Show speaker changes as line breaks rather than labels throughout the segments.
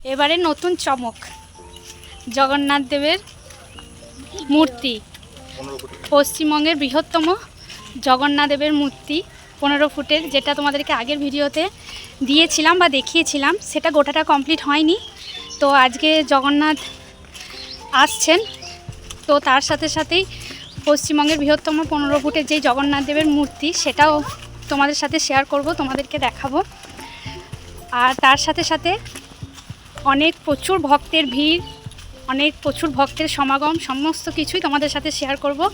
এবারে নতুন চমক। জগন্নাথ দেবের মূর্তি। পশ্চিমবঙ্গের বৃহত্তম জগন্নাথ দেবের মূর্তি পনেরো ফুটের যেটা তোমাদেরকে আগের ভিডিওতে দিয়েছিলাম বা দেখিয়েছিলাম সেটা গোটাটা কমপ্লিট হয়নি। তো আজকে জগন্নাথ আসছেন তো তার সাথে সাথেই পশ্চিমবঙ্গের বৃহত্তম পনেরো ফুটের যেই জগন্নাথ দেবের মূর্তি সেটাও তোমাদের সাথে শেয়ার করব তোমাদেরকে দেখাবো। আর তার সাথে সাথে অনেক প্রচুর ভক্তের ভিড়, অনেক প্রচুর ভক্তের সমাগম, সমস্ত কিছুই তোমাদের সাথে শেয়ার করব।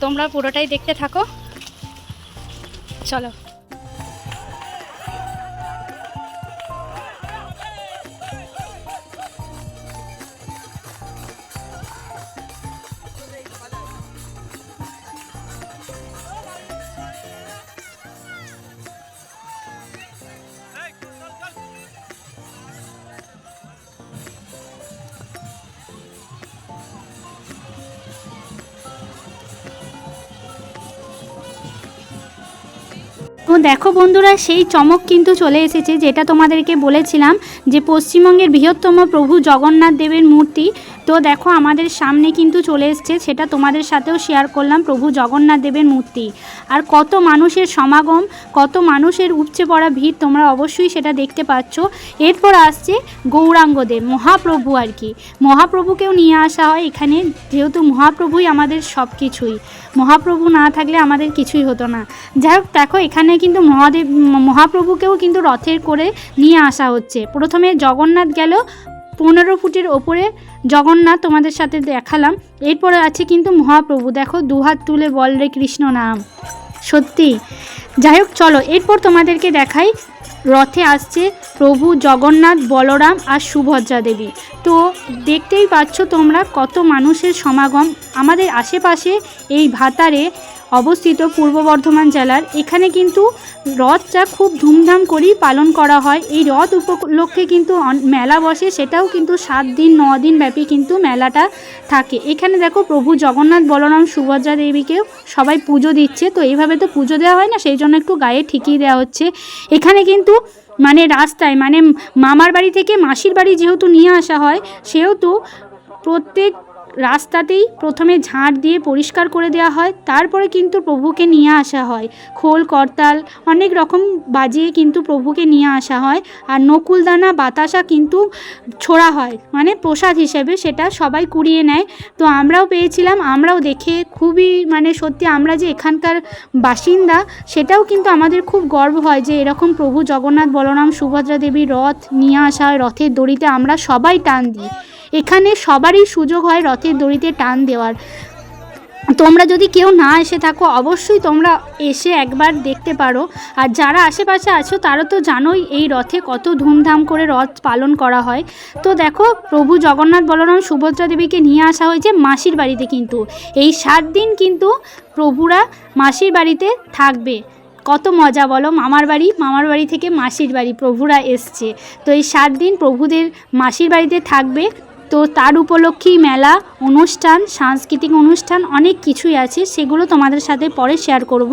তোমরা পুরোটাই দেখতে থাকো। চলো। তো দেখো বন্ধুরা, সেই চমক কিন্তু চলে এসেছে যেটা তোমাদেরকে বলেছিলাম যে পশ্চিমবঙ্গের বৃহত্তম প্রভু জগন্নাথ দেবের মূর্তি। তো দেখো আমাদের সামনে কিন্তু চলে এসছে, সেটা তোমাদের সাথেও শেয়ার করলাম, প্রভু জগন্নাথ দেবের মূর্তি। আর কত মানুষের সমাগম, কত মানুষের উপচে পড়া ভিড় তোমরা অবশ্যই সেটা দেখতে পাচ্ছ। এরপর আসছে গৌরাঙ্গদেব মহাপ্রভু আর কি। মহাপ্রভুকেও নিয়ে আসা হয় এখানে, যেহেতু মহাপ্রভুই আমাদের সব কিছুই মহাপ্রভু না থাকলে আমাদের কিছুই হতো না। যাই হোক, দেখো এখানে কিন্তু মহাদেব, মহাপ্রভুকেও কিন্তু রথের করে নিয়ে আসা হচ্ছে। প্রথমে জগন্নাথ গেল, পনেরো ফুটের ওপরে জগন্নাথ তোমাদের সাথে দেখালাম। এরপরে আছে কিন্তু মহাপ্রভু। দেখো, দুহাত তুলে বল রে কৃষ্ণ নাম। সত্যি। যাই হোক, চলো, এরপর তোমাদেরকে দেখাই, রথে আসছে প্রভু জগন্নাথ, বলরাম আর সুভদ্রা দেবী। তো, দেখতেই পাচ্ছ তোমরা কত মানুষের সমাগম। আমাদের আশেপাশে এই ভাতারে অবস্থিত পূর্ব বর্ধমান জেলার। এখানে কিন্তু রথটা খুব ধুমধাম করেই পালন করা হয়। এই রথ উপলক্ষে কিন্তু মেলা বসে, সেটাও কিন্তু সাত দিন, ন দিন ব্যাপী কিন্তু মেলাটা থাকে। এখানে দেখো প্রভু জগন্নাথ বলরাম সুভদ্রা দেবীকেও সবাই পুজো দিচ্ছে। তো এইভাবে তো পুজো দেওয়া হয় না, সেই জন্য একটু গায়ে ঠিকিয়ে দেওয়া হচ্ছে। এখানে কিন্তু মানে রাস্তায় মানে মামার বাড়ি থেকে মাসির বাড়ি যেহেতু নিয়ে আসা হয়, সেহেতু প্রত্যেক রাস্তাতেই প্রথমে ঝাঁট দিয়ে পরিষ্কার করে দেওয়া হয়, তারপরে কিন্তু প্রভুকে নিয়ে আসা হয়। খোল, করতাল, অনেক রকম বাজিয়ে কিন্তু প্রভুকে নিয়ে আসা হয় আর নকুলদানা, বাতাসা কিন্তু ছোড়া হয়। মানে প্রসাদ হিসেবে সেটা সবাই কুড়িয়ে নেয়। তো আমরাও পেয়েছিলাম, আমরাও দেখে খুবই মানে সত্যি আমরা যে এখানকার বাসিন্দা, সেটাও কিন্তু আমাদের খুব গর্ব হয় যে এরকম প্রভু জগন্নাথ, বলরাম, সুভদ্রা দেবী রথ নিয়ে আসা হয় রথের দড়িতে আমরা সবাই টান দিই। এখানে সবারই সুযোগ হয় রথের দড়িতে টান দেওয়ার। তোমরা যদি কেউ না এসে থাকো, অবশ্যই তোমরা এসে একবার দেখতে পারো। আর যারা আশেপাশে আছো, তারা তো জানোই এই রথে কত ধুমধাম করে রথ পালন করা হয়। তো দেখো, প্রভু জগন্নাথ বলরাম সুভদ্রা দেবীকে নিয়ে আসা হয়েছে মাসির বাড়িতে কিন্তু। এই সাত দিন কিন্তু প্রভুরা মাসির বাড়িতে থাকবে। কত মজা বলো, মামার বাড়ি মামার বাড়ি থেকে মাসির বাড়ি প্রভুরা এসছে। তো এই সাত দিন প্রভুদের মাসির বাড়িতে থাকবে। তো তার উপলক্ষেই মেলা অনুষ্ঠান সাংস্কৃতিক অনুষ্ঠান অনেক কিছুই আছে সেগুলো তোমাদের সাথে পরে শেয়ার করব।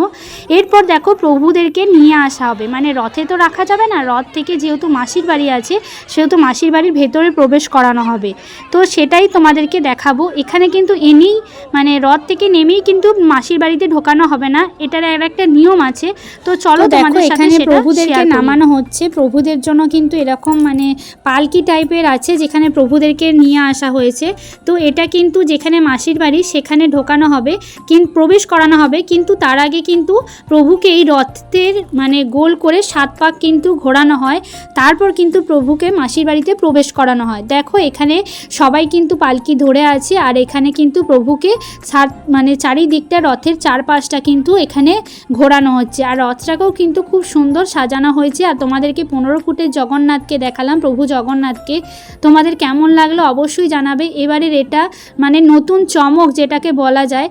এরপর দেখো প্রভুদেরকে নিয়ে আসা হবে। মানে রথে তো রাখা যাবে না রথ থেকে যেহেতু মাসির বাড়ি আছে সেহেতু মাসির বাড়ির ভেতরে প্রবেশ করানো হবে। তো সেটাই তোমাদেরকে দেখাবো। এখানে কিন্তু এনেই মানে রথ থেকে নেমেই কিন্তু মাসির বাড়িতে ঢোকানো হবে না এটার আর একটা নিয়ম আছে। তো চলো তোমাদের সাথে
এখানে প্রভুদেরকে নামানো হচ্ছে। প্রভুদের জন্য কিন্তু এরকম মানে পালকি টাইপের আছে যেখানে প্রভুদেরকে নিয়ে আসা হয়েছে। তো এটা কিন্তু যেখানে মাসির বাড়ি সেখানে ঢোকানো হবে কিন্তু প্রবেশ করানো হবে, কিন্তু তার আগে কিন্তু প্রভুকে এই রথের মানে গোল করে সাত পাক কিন্তু ঘোরানো হয়। তারপর কিন্তু প্রভুকে মাসির বাড়িতে প্রবেশ করানো হয়। দেখো এখানে সবাই কিন্তু পালকি ধরে আছে, আর এখানে কিন্তু প্রভুকে মানে চারিদিকটা রথের চারপাশটা কিন্তু এখানে ঘোরানো হচ্ছে। আর রথটাকেও কিন্তু খুব সুন্দর সাজানো হয়েছে। আর তোমাদেরকে পনেরো ফুটের জগন্নাথকে দেখালাম, প্রভু জগন্নাথকে। তোমাদের কেমন লাগল?
অবশ্যই জানাবে। এবারের এটা মানে নতুন চমক যেটাকে বলা যায়,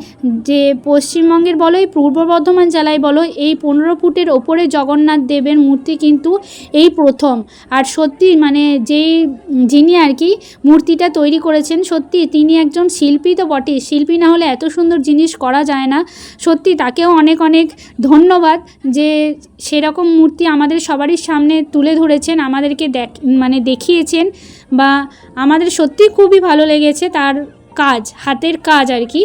যে পশ্চিমবঙ্গের বলো, এই পূর্ব বর্ধমান জেলায় বলো, এই পনেরো ফুটের ওপরে জগন্নাথ দেবের মূর্তি কিন্তু এই প্রথম। আর সত্যি মানে যেই যিনি আর কি মূর্তিটা তৈরি করেছেন, সত্যি তিনি একজন শিল্পী তো বটেই। শিল্পী না হলে এত সুন্দর জিনিস করা যায় না। সত্যি তাকেও অনেক অনেক ধন্যবাদ যে সেরকম মূর্তি আমাদের সবারই সামনে তুলে ধরেছেন, আমাদেরকে দেখ মানে দেখিয়েছেন বা আমাদের সত্যি খুবই ভালো লেগেছে তার কাজ, হাতের কাজ আর কি।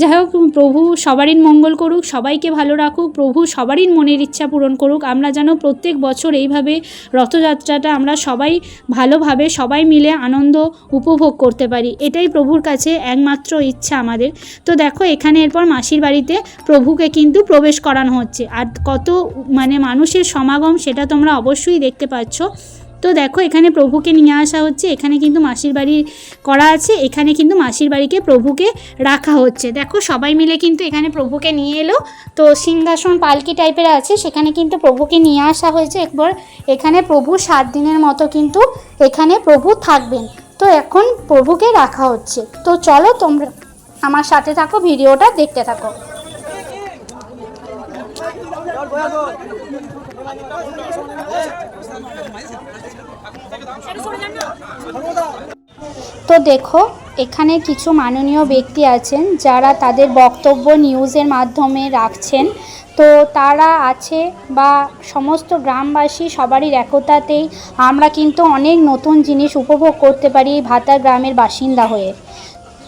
যাই হোক, প্রভু সবারই মঙ্গল করুক, সবাইকে ভালো রাখুক, প্রভু সবারই মনের ইচ্ছা পূরণ করুক। আমরা যেন প্রত্যেক বছর এইভাবে রথযাত্রাটা আমরা সবাই ভালোভাবে সবাই মিলে আনন্দ উপভোগ করতে পারি। এটাই প্রভুর কাছে একমাত্র ইচ্ছা আমাদের। তো দেখো, এখানে এরপর মাসির বাড়িতে প্রভুকে কিন্তু প্রবেশ করানো হচ্ছে। আর কত মানে মানুষের সমাগম সেটা তোমরা অবশ্যই দেখতে পাচ্ছ। তো দেখো, এখানে প্রভুকে নিয়ে আসা হচ্ছে। এখানে কিন্তু মাসির বাড়ি করা আছে। এখানে কিন্তু মাসির বাড়িকে প্রভুকে রাখা হচ্ছে। দেখো, সবাই মিলে কিন্তু এখানে প্রভুকে নিয়ে এলো। তো সিংহাসন পালকি টাইপের আছে, সেখানে কিন্তু প্রভুকে নিয়ে আসা হয়েছে। একবার এখানে প্রভু সাত দিনের মতো কিন্তু এখানে প্রভু থাকবেন। তো এখন প্রভুকে রাখা হচ্ছে। তো চলো, তোমরা আমার সাথে থাকো, ভিডিওটা দেখতে থাকো। তো দেখো, এখানে কিছু মাননীয় ব্যক্তি আছেন যারা তাদের বক্তব্য নিউজের মাধ্যমে রাখছেন। তো তারা আছে বা সমস্ত গ্রামবাসী সবারই একতাতেই আমরা কিন্তু অনেক নতুন জিনিস উপভোগ করতে পারি ভাতার গ্রামের বাসিন্দা হয়ে।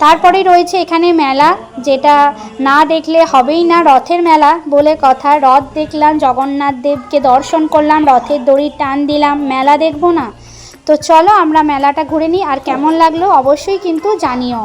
তারপরে রয়েছে এখানে মেলা, যেটা না দেখলে হবেই না রথের মেলা বলে কথা। রথ দেখলাম, জগন্নাথ দেবকে দর্শন করলাম, রথের দড়ির টান দিলাম, মেলা দেখব না? তো চলো আমরা মেলাটা ঘুরে নিই আর কেমন লাগল অবশ্যই কিন্তু জানিও।